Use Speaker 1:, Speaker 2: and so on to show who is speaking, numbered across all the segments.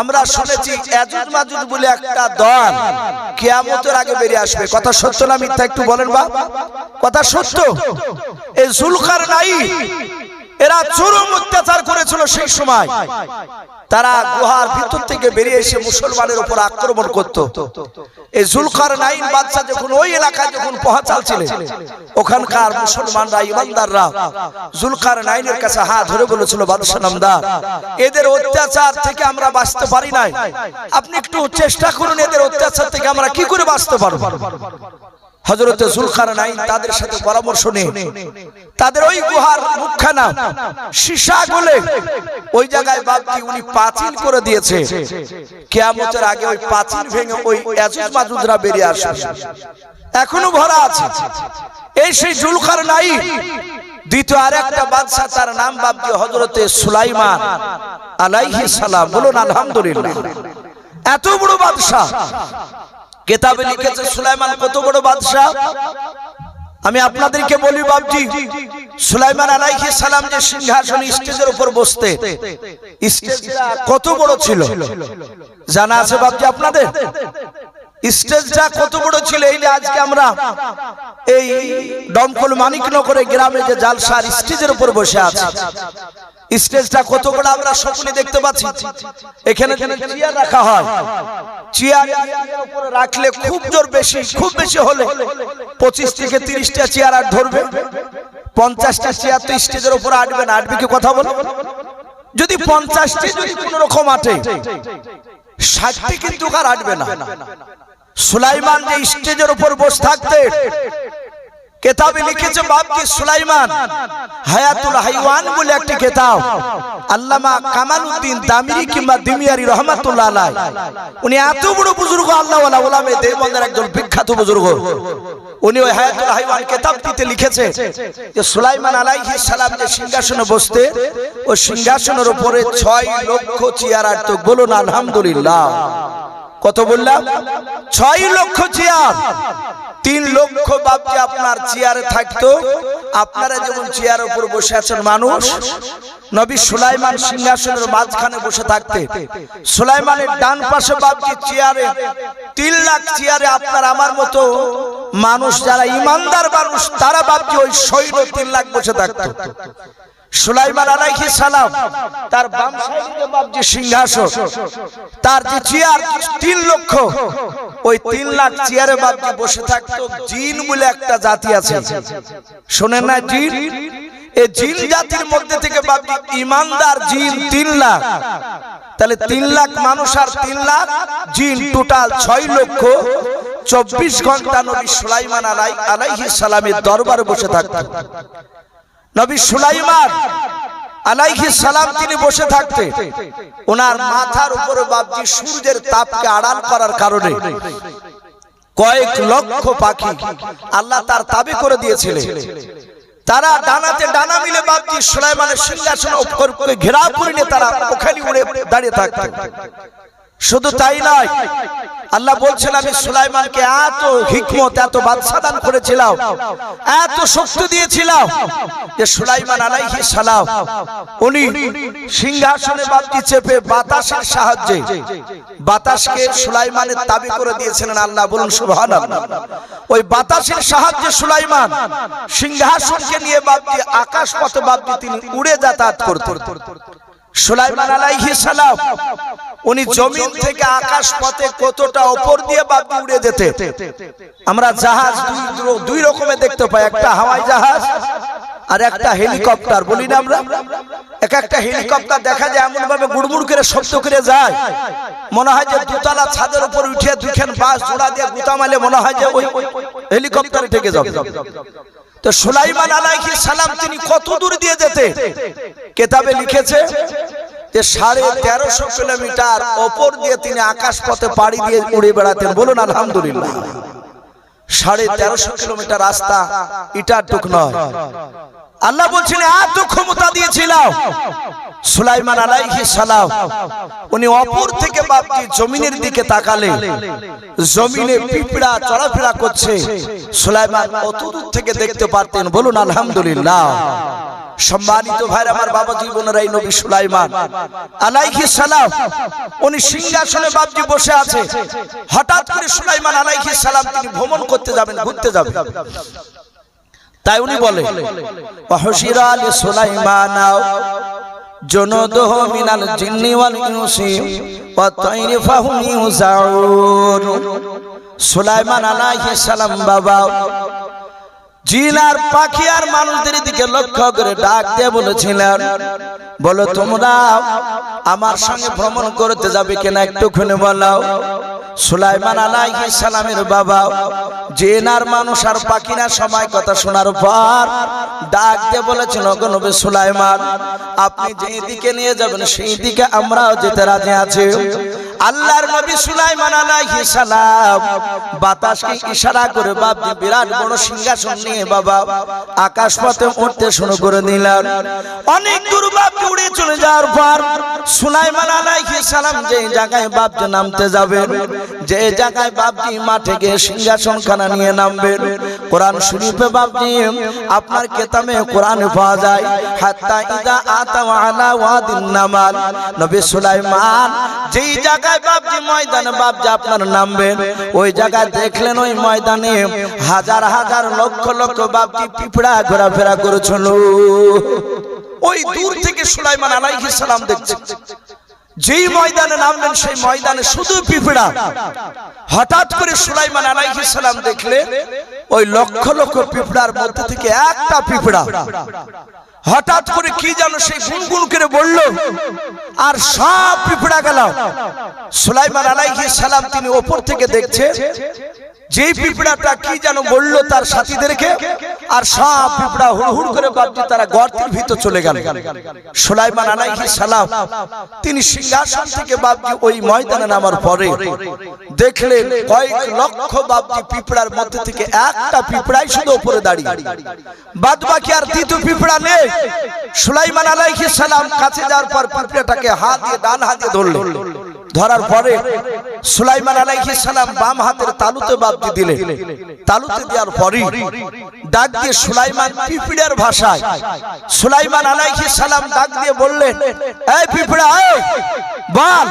Speaker 1: আমরা শুনেছি এজুজ মাজুজ বলে একটা দল কেয়ামতের আগে বেরিয়ে আসবে। কথা সত্য না মিথ্যা একটু বলেন বা কথা সত্য। এই জুলকার নাই এরা চরম অত্যাচার করেছিল সেই সময়। তারা গুহার ভিতর থেকে বেরিয়ে এসে মুসলমানের উপর আক্রমণ করত। এই জুলকার নাইন বাদশা যখন ওই এলাকায় যখন পৌঁছালছিলেন ওখানকার মুসলমানরা, ইমানদাররা জুলকার নাইনের কাছে হাত ধরে বলেছিল বাদশা নামদার, এদের অত্যাচার থেকে আমরা বাঁচতে পারি নাই। আপনি একটু চেষ্টা করুন, এদের অত্যাচার থেকে আমরা কি করে বাঁচতে পারব? হজরত জুলখার নাইন তাদের সাথে পরামর্শ নিয়ে তাদের ওই গুহার মুখখানা, সীসা গুলে ওই জায়গায় বাপজি উনি পাঁচিল করে দিয়েছে। কেয়ামতের আগে ওই পাঁচিল ভেঙে ওই এজুজ মাজুজরা বেরিয়ে আসে এখনও ভরা আছে। এই সেই জুলখার নাই দ্বিতীয় আর একটা বাদশাহ, তার নাম বাপজি হজরতে সুলাইমান আলাইহি সালাম। বলুন, আলহামদুলিল্লাহ। এত বড় বাদশাহ। কেতাবে লিখেছে সুলাইমান, কত বড় বাদশাহ? আমি আপনাদেরকে বলি বাবজি সুলাইমান আলাইহিস সালাম যে সিংহাসন স্টেজের উপর বসতে, স্টেজটা কত বড় ছিল? জানা আছে বাবজি আপনাদের? স্টেজটা কত বড় ছিল? এই আজকে আমরা এই দমকল মানিকনগরে গ্রামে যে জালসার স্টেজের উপর বসে আছে। স্টেজটা কত বড় আমরা স্বপ্নে দেখতে পাচ্ছি। এখানে চেয়ার রাখা হয়, চেয়ার উপরে রাখলে খুব জোর বেশি, খুব বেশি হলে পঁচিশ থেকে তিরিশটা চেয়ার আর ধরবে। পঞ্চাশটা চেয়ার তো স্টেজের উপরে আটবে না। আটবে কি কথা বলো? যদি পঞ্চাশটি, যদি কোন রকম আটে, ষাটটি কিন্তু আর আটবে না। সুলাইমান যে স্টেজের উপর বসে থাকতে কেতাবে লিখেছে বাপজি সুলাইমান। হায়াতুল হাইওয়ান বলে একটি কেতাব। আল্লামা কামালউদ্দিন দামিরি কিংবা দিমিয়ারি রহমাতুল্লাহ আলাই উনি এত বড় বুজুর্গ, আল্লাহ ওলামে দেওবন্দের একজন বিখ্যাত বুজুর্গ। উনি ওই হায়াতুল হাইওয়ান কেতাবটিতে লিখেছে যে সুলাইমান আলাইহিস সালাম যে সিংহাসনে বসতে, ওই সিংহাসনের উপরে ছয় লক্ষ চেয়ার আর তো বলুন, আলহামদুলিল্লাহ। কত বললাম? ছয় লক্ষ চেয়ার। তিন লক্ষ বাপজি আপনার চেয়ারে থাকতো, আপনারা যেমন চেয়ার উপর বসে আছেন মানুষ, নবী সুলাইমান সিংহাসনের মাঝখানে বসে থাকতে সুলাইমানের ডান পাশে বাপজি চেয়ারে, তিন লাখ চেয়ারে আপনার আমার মতো মানুষ যারা ইমানদার মানুষ, তারা বাপজি ওই সৈন্য তিন লাখ বসে থাকতো। সুলাইমান আলাইহি সালাম, তার বাম সাইডে বাপজি সিংহাসন, তার যে চেয়ার, তিন লক্ষ, ওই তিন লাখ চেয়ারে বাপজি বসে থাকতো, জিন বলে একটা জাতি আছে। শোনেন না জিন? এই জিন জাতির মধ্যে থেকে বাপজি ইমানদার জিন তিন লাখ। তাহলে তিন লাখ মানুষ আর তিন লাখ জিন, টোটাল ছয় লক্ষ চব্বিশ ঘণ্টা নবী সুলাইমান আলাই আলাইহি সালামের দরবারে বসে থাকতো। নবী সুলাইমান আলাইহিস সালাম তিনি বসে থাকতে ওনার মাথার উপরে বাপজি সূর্যের তাপকে আড়াল করার কারণে কয়েক লক্ষ পাখি আল্লাহ তার তাবে করে দিয়েছিলেন। তারা ডানাতে ডানা মিলে বাপজি সুলাইমানের সিংহাসন ঘেরাও করে নিয়ে তারা ওখানে উড়ে দাঁড়িয়ে থাকতেন শুধু তাই নয়, আল্লাহ বলছেন, আমি সুলাইমানকে এত হিকমত, এত বাদশা দান করেছিলাম, এত শক্তি দিয়েছিলাম যে সুলাইমান আলাইহি সালাম, উনি সিংহাসনে বাপটি চেপে বাতাসের সাহায্যে বাতাসকে সুলাইমানের তাবি করে দিয়েছিলেন, আল্লাহ বলুন, সুবহানাল্লাহ। ওই বাতাসের সাহায্যে সুলাইমান সিংহাসনকে নিয়ে বাপটি আকাশ পথে বাপটি তিনি উড়ে যাতায়াত করতেন। সুলাইমান আলাইহি সালাম উনি জমিন থেকে আকাশ পথে কতটা উপর দিয়ে বাপি উড়ে যেতে। আমরা জাহাজ দুই রকমের দেখতে পাই, একটা হাওয়াই জাহাজ আর একটা হেলিকপ্টার, বলি না আমরা? এক একটা হেলিকপ্টার দেখা যায় এমন ভাবে গুড়গুড় করে শব্দ করে যায়। মনে হয় যে দুতলা ছাদের উপর উঠে দুইখান বাস জোড়া দিয়ে গুতা মালে মনে হয় যে ওই হেলিকপ্টারে ঠেকে যাবে। তো সুলাইমান আলাইহি সালাম তিনি কত দূর দিয়ে যেতে? কেতাবে লিখেছে সাড়ে তেরোশো কিলোমিটার ওপর দিয়ে তিনি আকাশ পথে পাড়ি দিয়ে উড়ে বেড়াতেন। বলুন, আলহামদুলিল্লাহ। সাড়ে তেরোশো কিলোমিটার রাস্তা ইটার টুক নয় আল্লাহ বলছেন, এত ক্ষমতা দিয়েছিলাম। সুলাইমান আলাইহি সালাম, উনি অপর থেকে বাপজি জমিনের দিকে তাকালে, জমিনে পিঁপড়া চলাফেরা করছে। সুলাইমান অত দূর থেকে দেখতে পারতেন, বলুন, আলহামদুলিল্লাহ। সম্মানিত ভাইরা, আমার বাবা জীবনের এই নবী সুলাইমান আলাইহি সালাম, উনি সিংহাসনে বাবজি বসে আছে। হঠাৎ করে সুলাইমান আলাইহি সালাম, তিনি ভ্রমণ করতে যাবেন, ঘুরতে যাবেন। তাই উনি বলে ওয়াহশিরা আলী সুলাইমান জনদহ মিনাল জিন্নি ওয়াল ইনসি ওয়া তাইরি ফাহুম ইউজাউন সুলাইমান আলাইহিস সালাম বাবা জিন আর পাখি আর মানুষদের দিকে লক্ষ্য করে ডাক দিয়ে বলেছিলেন বলো তোমরা আমার সঙ্গে ভ্রমণ করতে যাবে কিনা একটুখানি বলো। সুলাইমান আলাইহি সালামের বাবা, জেনার মানুষ আর পাখিনা সময় কথা শোনার পর ডাক দিয়ে বলেছেন নবী সুলাইমান, আপনি যেদিকে নিয়ে যাবেন সেই দিকে আমরাও যেতে রাজি আছি। আল্লাহর নবী সুলাইমান আলাইহিস সালাম বাতাসকে ইশারা করে বাপজি বিরাট বড় সিংহাসন নিয়ে বাবা আকাশ পথে উঠতে শুরু করে দিলেন। অনেক দূর বাপজি উড়ে চলে যাওয়ার পর সুলাইমান আলাইহিস সালাম যে জায়গায় বাপজি নামতে যাবেন যে জায়গায় বাপজি মাঠে গিয়ে সিংহাসন খানা নিয়ে নামবেন কোরআন শরীফে বাপজি, আপনার কেতামে কোরআন পাওয়া যায়, হাত্তা ইদা আতা আলা ওয়াদিন নামাল। নবী সুলাইমান যেই জায়গায় বাপজি ময়দানে, বাপজি আপনার নামবেন ওই জায়গায় দেখলেন ওই ময়দানে হাজার হাজার লক্ষ লক্ষ বাপজি পিঁপড়া ঘোরাফেরা করেছিল ওই দূর থেকে সুলাইমান আলাইহিস সালাম দেখছেন যেই ময়দানে নামলেন, সেই ময়দানে শুধু পিঁপড়া। হঠাৎ করে সুলাইমান আলাইহিস সালাম দেখলেন ওই লক্ষ লক্ষ পিঁপড়ার মধ্যে থেকে একটা পিঁপড়া হঠাৎ করে কি যেন সেই গুনগুন করে বলল, আর সব পিঁপড়া গেল সুলাইমান আলাইহিস সালাম তিনি ওপর থেকে দেখছেন যেই পিঁপড়াটা কি যেন বলল তার সাথীদেরকে আর সব পিঁপড়া হুড় হুড় করে বাপজি তারা গর্তের ভিতর চলে গেল। সুলাইমান আলাইহিস সালাম তিনি সিংহাসন থেকে বাপজি ওই ময়দানে নামার পরে দেখলেন কয়েক লক্ষ বাপজি পিঁপড়ার মধ্যে থেকে একটা পিঁপড়াই শুধু উপরে দাঁড়িয়ে। বাদ বাকি আর দ্বিতীয় পিঁপড়া নেই। সুলাইমান আলাইহিস সালাম কাছে যাওয়ার পর পিঁপড়াটাকে হাত দিয়ে ডান হাতে ধরলো ধরার পরে সুলাইমান আলাইহিস সালাম বাম হাতের তালুতে বাপজি দিলেন তালুতে দেওয়ার পরে ডাক দিয়ে সুলাইমান, পিঁপড়ার ভাষায়। সুলাইমান আলাইহিস সালাম ডাক দিয়ে বললেন, এই পিঁপড়া বল,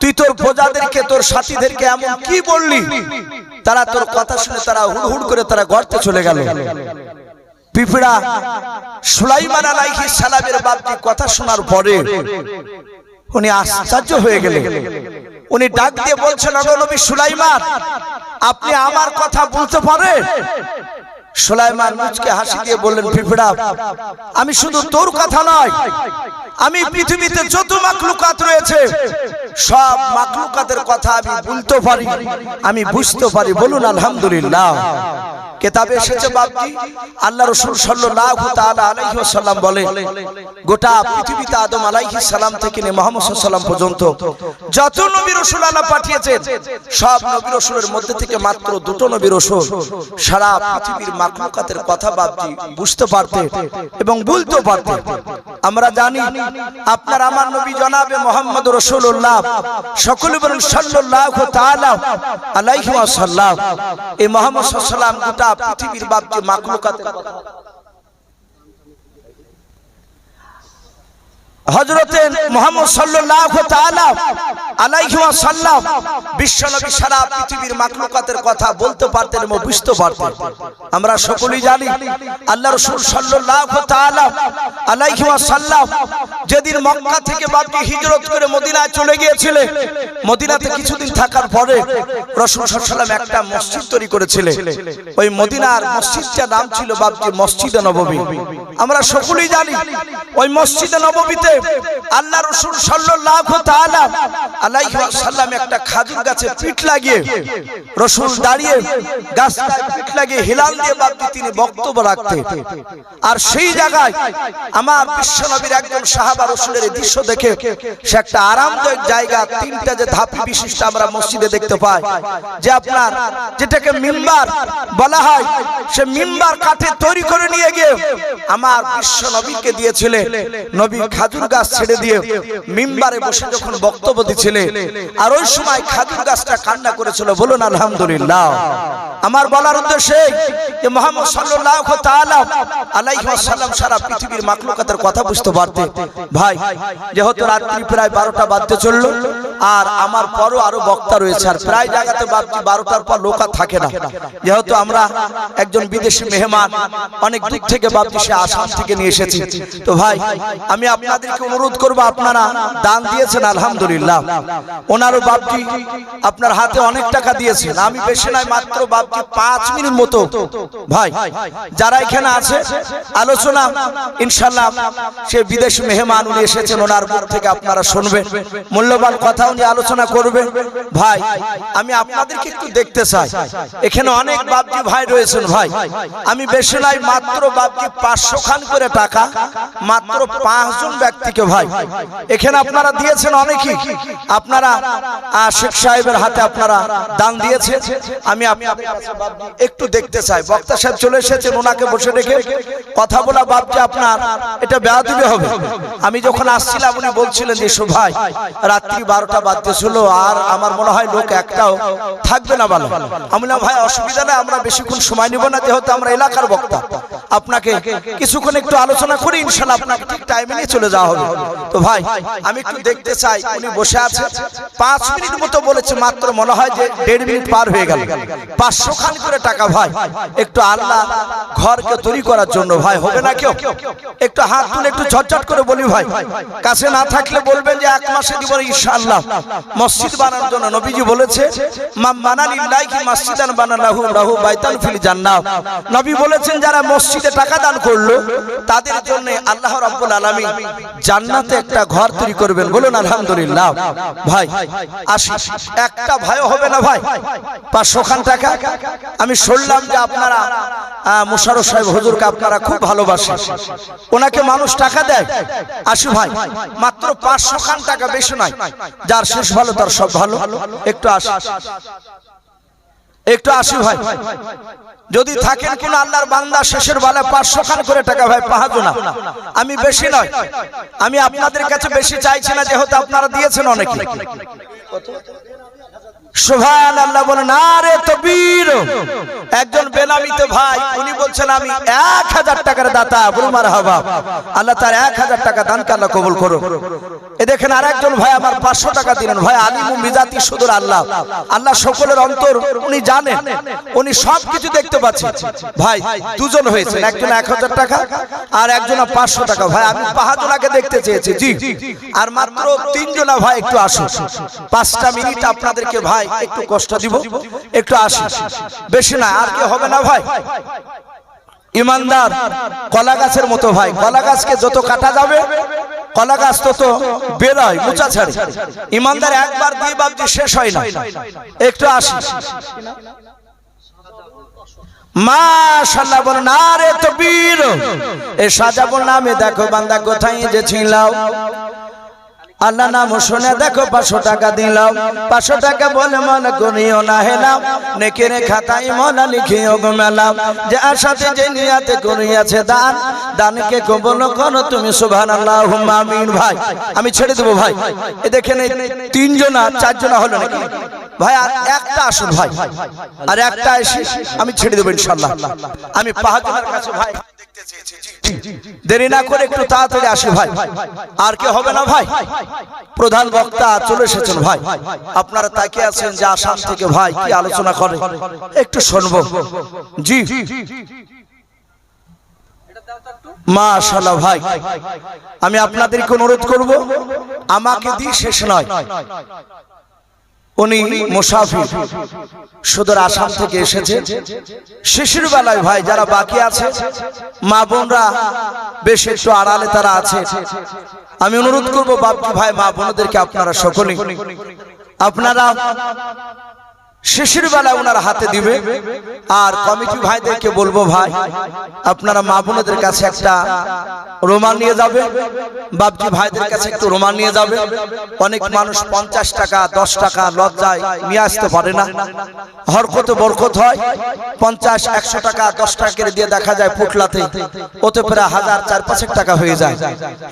Speaker 1: তুই তোর প্রজাদেরকে, তোর সাথীদেরকে এমন কি বললি? তারা তোর কথা শুনে তারা হুড় করে তারা গর্তে চলে গেল। পিঁপড়া, সুলাইমান আলাইহিস সালামের বাপজি কথা শোনার পরে উনি আশ্চর্য হয়ে গেলেন। উনি ডাক দিয়ে বলছেন নবী সুলাইমান, আপনি আমার কথা বলতে পারেন? সুলাইমান মুচকে হাসি দিয়ে বললেন পিঁপড়া আমি শুধু তোর কথা নয়, আমি পৃথিবীতে যত মাকলুকাত রয়েছে, সব মাকলুকাতের কথা আমি বলতে পারি, আমি বুঝতে পারি। বলুন, আলহামদুলিল্লাহ। কেতাবে এসেছে বাপজি, আল্লাহ রসুল তাআলা আলাইহি ওয়াসাল্লাম বলে, গোটা পৃথিবীতে আদম আলাইহিস সালাম থেকে নিয়ে মুহাম্মদ সাল্লাম পর্যন্ত যত নবী রাসূল আল্লাহ পাঠিয়েছেন, সব নবী রাসূলের মধ্যে থেকে মাত্র দুটো নবী রাসূল সারা পৃথিবীর মাখলুকাতের কথা ভাবছি, বুঝতে পারতে এবং বলতে পারতে। আমরা জানি আপনার আমার নবী জনাবে মোহাম্মদ রাসূলুল্লাহ সকলে বলেন তাআলা আলাইহি ওয়াসাল্লাম। এই মুহাম্মদ ওয়াসাল্লাম গোটা পৃথিবীর বাপজি মাখলুকাতের কথা। পৃথিবীর কথা বলতে বুঝতে আমরা সকলেই জানি আল্লাহ রাসূল ওয়াসাল্লাম যেদিন মক্কা থেকে বাপজি হিজরত করে মদিনায় চলে গিয়েছিলেন, মদিনাতে কিছুদিন থাকার পরে রাসূল একটা মসজিদ তৈরি করেছিলেন। ওই মদিনার মসজিদটার নাম ছিল বাপজি মসজিদে নববী আমরা সকলেই জানি, ওই মসজিদে নববীতে আল্লাহ রসুল সাল্লাল্লাহু তাআলা আলাইহি ওয়াসাল্লাম একটা খাজুর গাছে পিঠ লাগিয়ে রসুল দাঁড়িয়ে গাছটায় পিঠ লাগিয়ে হিলাল দিয়ে বাপজি তিনি বক্তব্য রাখতেন। আর সেই জায়গায় আমার বিশ্বনবীর একজন সাহাবা রসুলের দৃশ্য দেখে সে একটা আরামদায়ক জায়গা, তিনটা যে ধাপি বিশিষ্ট আমরা মসজিদে দেখতে পাই, যে আপনার যেটাকে মিম্বার বলা হয়, সে মিম্বার কাঠে তৈরি করে নিয়ে গিয়ে আমার বিশ্ব নবীকে দিয়েছিলেন নবী খাজুর গাছ ছেড়ে দিয়ে মিম্বারে বসে যখন বক্তব্য দিচ্ছেন ছিলে আর ওই সময় খাজুর গাছটা কান্না করেছিল, বলুন, আলহামদুলিল্লাহ। আমার বলার উদ্দেশ্যে যে সাল্লাল্লাহু তাআলা আলাইহি ওয়াসাল্লাম সারা পৃথিবীর কথা বুঝতে পারতে। ভাই, যেহেতু রাত্রি প্রায় বারোটা বাজতে চলল, আর আমার পরও আরও বক্তা রয়েছে, আর প্রায় জায়গাতে ভাবছি বারোটার পর লোক থাকে না। যেহেতু আমরা একজন বিদেশি মেহমান, অনেক দূর থেকে ভাবছি সে আসাম থেকে নিয়ে এসেছি। তো ভাই আমি আপনাদেরকে অনুরোধ করব আপনারা দান দিয়েছেন আলহামদুলিল্লাহ। ওনারও বাপজি আপনার হাতে অনেক টাকা দিয়েছেন। আমি বেশি নয় মাত্র বাপজি পাঁচ মিনিট মতো। ভাই যারা এখানে আছে আলোচনা ইনশাল্লাহ সে বিদেশ মেহমান উনি এসেছেন ওনার মুখ থেকে আপনারা শুনবেন। মূল্যবান কথা উনি আলোচনা করবেন। ভাই আমি আপনাদেরকে একটু দেখতে চাই। এখানে অনেক বাপজি ভাই রয়েছেন ভাই। আমি বেশি নয় মাত্র বাপজি পাঁচশো খান করে টাকা, মাত্র পাঁচজন ব্যক্তিকে ভাই। এখানে আপনারা দিয়েছেন অনেকেই। আপনারা শেখ সাহেবের হাতে আপনারা দান দিয়েছেন। আমি কাছে একটু দেখতে চাই। বক্তা সাহেব চলে এসেছেন, ওনাকে বসে রেখে কথা বলা বাপজি আপনার, এটা বেয়াদবি হবে। আমি যখন আসছিলাম, উনি বলছিলেন যে ভাই, রাত্রি বারোটা বাজতে ছিল আর আমার মনে হয় লোক একটাও থাকবে না ভালো। আমি বললাম, ভাই, অসুবিধা নেই, আমরা বেশিক্ষণ সময় নিব না, যেহেতু আমরা এলাকার বক্তা। আপনাকে কিছুক্ষণ একটু আলোচনা করি ইনশাল্লাহ আপনাকে ঠিক টাইমে নিয়ে চলে যাওয়া হবে। তো ভাই, আমি একটু দেখতে চাই, উনি বসে আছে। পাঁচ মিনিট মতো বলেছে, মাত্র মনে হয় যে দেড় মিনিট পার হয়ে গেল। পাঁচশো খান করে টাকা ভাই, একটু আল্লাহ ঘরকে তৈরি করার জন্য। ভাই, হবে না কেউ? একটু হাত তুলে একটু ঝটঝট করে বলি ভাই। কাছে না থাকলে বলবেন যে, এক মাসে দিব ইনশাআল্লাহ। মসজিদ বানানোর জন্য নবীজি বলেছে মসজিদান বানালাহু লাহু বাইতান ফিল জান্নাহ। নবী বলেছেন, যারা মসজিদে টাকা দান করল তাদের জন্য আল্লাহ রাব্বুল আলামিন জান্নাতে একটা ঘর তৈরি করবেন। বলুন, আলহামদুলিল্লাহ। ভাই, আসি। একটা ভয় হবে না ভাই? পাঁচশো খান টাকা? আমি শুনলাম যে আপনারা মুশারফ সাহেব হুজুরকে আপনারা খুব ভালোবাসেন। ওনাকে মানুষ টাকা দেয়? আসু ভাই, মাত্র পাঁচশো খান টাকা বেশি নয় যার শেষ ভালো, তার সব ভালো। একটু আসি। একটু আসি ভাই। যদি থাকেন কোন আল্লাহর বান্দা, শেষের বেলায় পাঁচশো খান করে টাকা, ভাই পাহাজো না। আমি বেশি নয়। আমি আপনাদের কাছে বেশি চাইছি না, যেহেতু আপনারা দিয়েছেন অনেকে। সোহান আল্লাহ বলেন আরে তবির একজন বেনামিতে ভাই, উনি বলছেন, আমি এক হাজার টাকার দাতা বুলমার হবা আল্লাহ তার এক হাজার টাকা দানকে আল্লাহ কবুল করো এ দেখেন আর একজন ভাই আমার পাঁচশো টাকা দিলেন, ভাই, আলিমু মিজাতি সুদূর আল্লাহ। আল্লাহ সকলের অন্তর, উনি জানেন উনি সব কিছু দেখতে পাচ্ছেন ভাই, দুজন হয়েছে একজন এক হাজার টাকা আর একজন পাঁচশো টাকা। ভাই, আমি পাহাজনাকে দেখতে চেয়েছি, জি। আর মাত্র তিনজনা ভাই, একটু আসুন। পাঁচটা মিনিট আপনাদেরকে, ভাই একটু কষ্ট দিব একটু আসি। বেশি না আর কি হবে না ভাই? ইমানদার কলা গাছের মতো ভাই। কলা গাছকে যত কাটা যাবে কলা গাছ তত বেরোয় মুচা ছাড়ে। ইমানদার একবার দুই বাবজি শেষ হয় না। একটু আসি। মাশাল্লাহ বল না রে তো বীর এ সাজাবো নামে দেখো বান্দা কোথায় যে ছিলাও আল্লাহ নাম শুনে দেখো পাঁচশো টাকা দিলাম। পাঁচশো টাকা বলে মনে করিও না হেলাম। নেকের খাতায় মনে লিখিও গো মেলাম যে আশাতে যে নিয়াতে করিয়াছে দান, দানকে কবল করো তুমি সুবহান আল্লাহ আমিন ভাই। আমি ছেড়ে দেবো ভাই। এ দেখেন এই তিনজনা, চারজনা হলো নাকি? ভাই, আর একটা আসুন ভাই। আর একটা এসে আমি ছেড়ে দেবো ইনশাল্লাহ আমি পাহাড়ের কাছে ভাই। দেরি না করে একটু তাড়াতাড়ি আসি ভাই। আর কে হবে না ভাই? প্রধান বক্তা চলে এসেছেন ভাই। আপনারা তাকে আছেন যে আসাম থেকে ভাই কি আলোচনা করে? একটু শুনব। জি। মাশাআল্লাহ ভাই। আমি আপনাদেরকে অনুরোধ করব, আমাকে দিয়ে শেষ নয়। উনি মুসাফির। সুদূর আসাম থেকে এসেছে। শিশির বেলায় ভাই, যারা বাকি আছে, মা বোনরা বেশ একটু আড়ালে তারা আছে। আমি অনুরোধ করব বাপ ভাই, মা বোনদেরকে আপনারা সকলে আপনারা শিশির বেলা ওনার হাতে দিবে। আর কমিটি ভাইদেরকে বলব ভাই, আপনারা মা বোনদের কাছে একটা রোমান নিয়ে যাবে, বাপজি ভাইদের কাছে একটু রোমান নিয়ে যাবে। অনেক মানুষ পঞ্চাশ টাকা, দশ টাকা লজ্জায় নিয়ে আসতে পারে না। হরকত বরকত হয়, পঞ্চাশ, একশো টাকা, দশ টাকা দিয়ে দেখা যায় পুটলাতে। ওতে প্রায় হাজার, চার পাঁচেক টাকা হয়ে যায়।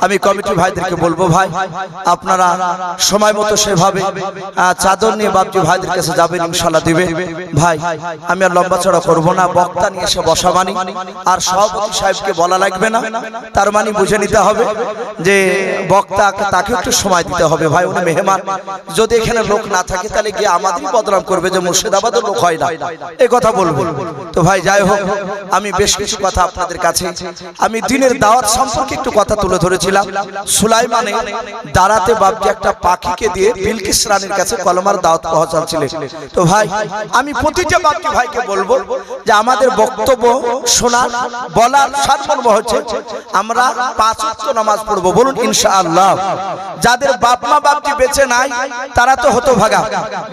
Speaker 1: আমি কমিটি ভাইদেরকে বলব ভাই, আপনারা সময় মতো সেভাবে চাদর নিয়ে বাপজি ভাইদের কাছে যাবেন ইনশাল্লাহ দিবে। ভাই, আমি আর লম্বা চড়া করব না, বক্তা নিয়ে এসে বসা মানি আর সভাপতি সাহেবকে বলা লাগবে না, তার মানে বুঝে নিতে হবে যে বক্তা তাকে একটু সময় দিতে হবে। ভাই, উনি মেহমান। যদি এখানে লোক না থাকে, তাহলে গিয়ে আমাদেরই বদনাম করবে যে মুর্শিদাবাদের লোক হয় না। এই কথা বলব। তো ভাই, যাই হোক, আমি বেশ কিছু কথা আপনাদের কাছে, আমি দিনের দাওয়াত সম্পর্কে একটু কথা তুলে ধরেছিলাম। সুলাইমানে দাঁড়াতে বাপজি একটা পাখিকে দিয়ে বিলকিস রানীর কাছে কলমার দাওয়াত পৌঁছাচ্ছিলেন তো ভাই, আমি প্রতিটা বাপজি ভাইকে বলব যে আমাদের বক্তব্য শোনার, বলার সারমর্ম হচ্ছে আমরা পাঁচ ওয়াক্ত নামাজ পড়ব। বলুন, ইনশাআল্লাহ। যাদের বাপ মা বাপজি বেঁচে নাই, তারা তো হতো ভাগা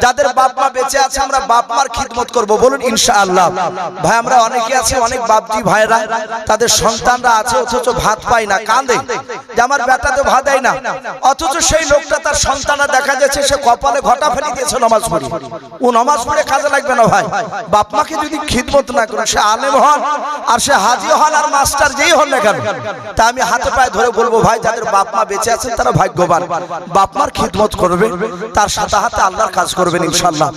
Speaker 1: যাদের বাপ মা বেঁচে আছে, আমরা বাপ মার খিদমত করব। বলুন, ইনশাআল্লাহ। ভাই, আমরা অনেকে আছে, অনেক বাপজি ভাইরা তাদের সন্তানরা আছে, অথচ ভাত পায় না, কাঁদে। যে আমার বেটা তো ভাত দেয় না, অথচ সেই লোকটা তার সন্তানরা দেখা যাচ্ছে, সে কপালে ঘটা ফেলে দিয়েছে নামাজ পড়ে। ও নামাজ পড়ে কাজে লাগবে না ভাই। বাপ মাকে যদি খিদমত না করে সে আলেম হন আর সে হাজি হন আর মাস্টার যেই হন না কেন? তা আমি হাতে পায়ে ধরে বলব, ভাই, যাদের বাপ মা বেঁচে আছেন তারা ভাগ্যবান। বাপ মার খিদমত করবে, তার সাথে হাতে আল্লাহর কাজ করবেন ইনশাল্লাহ